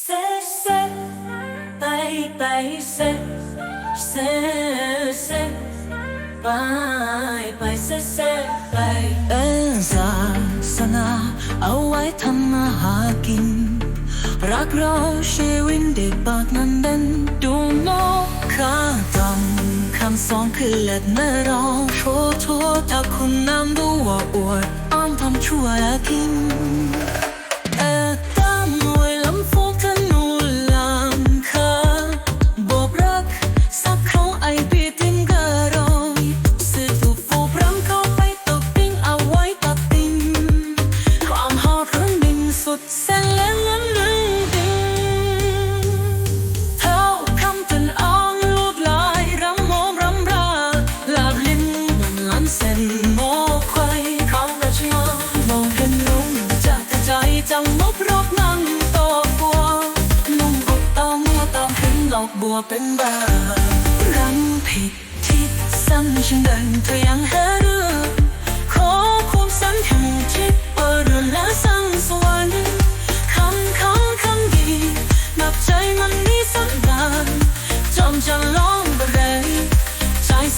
เซเซไปไปเซเซเซไปไปเซเซไปเป็นศาสนาเอาไว้ทำมาหากิน รักเราชีวิตเด็กบากนั้นเด่นดูโมข้าจำคำสอนคือเล็ดไม่รอโทษโทษถ้าคุณนำดูว่าอวดอ้อมทำชั่วและกิน บัวเป็นบ้ารังผิดที่ซ้ำฉันเดินเธอยังหาเรื่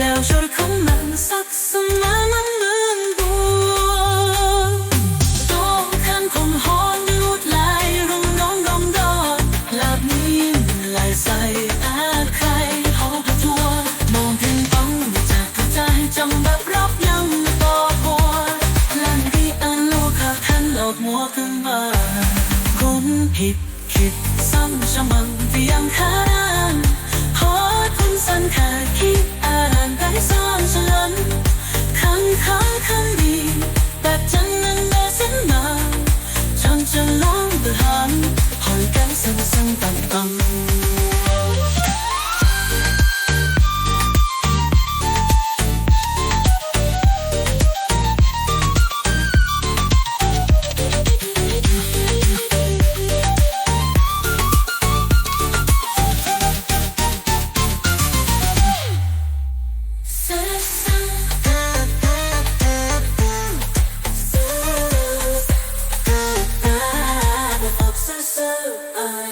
Lao jor không mang sắc sum ma mang lương buồn Tô khăn không hôn lút lại rung nong nong đo Lạp ni lại say ta khai hậu bà thua Mong thiên bóng จากกระจายจำแบบรับยังต่อหัวลันที่อันลูกขาดทันหลอกมัวขึ้นมาคนผิดคิดซ้ำจะมังเพียงข้างฮอดคุณสันขาดคิดอ่านได้ซ้อนฉลันคันค้างคันดีแบบจังนั้นแม่เส้นมาจังจะลองเบื่อหันหอยกันซึ่งซึ่งตังตั ง I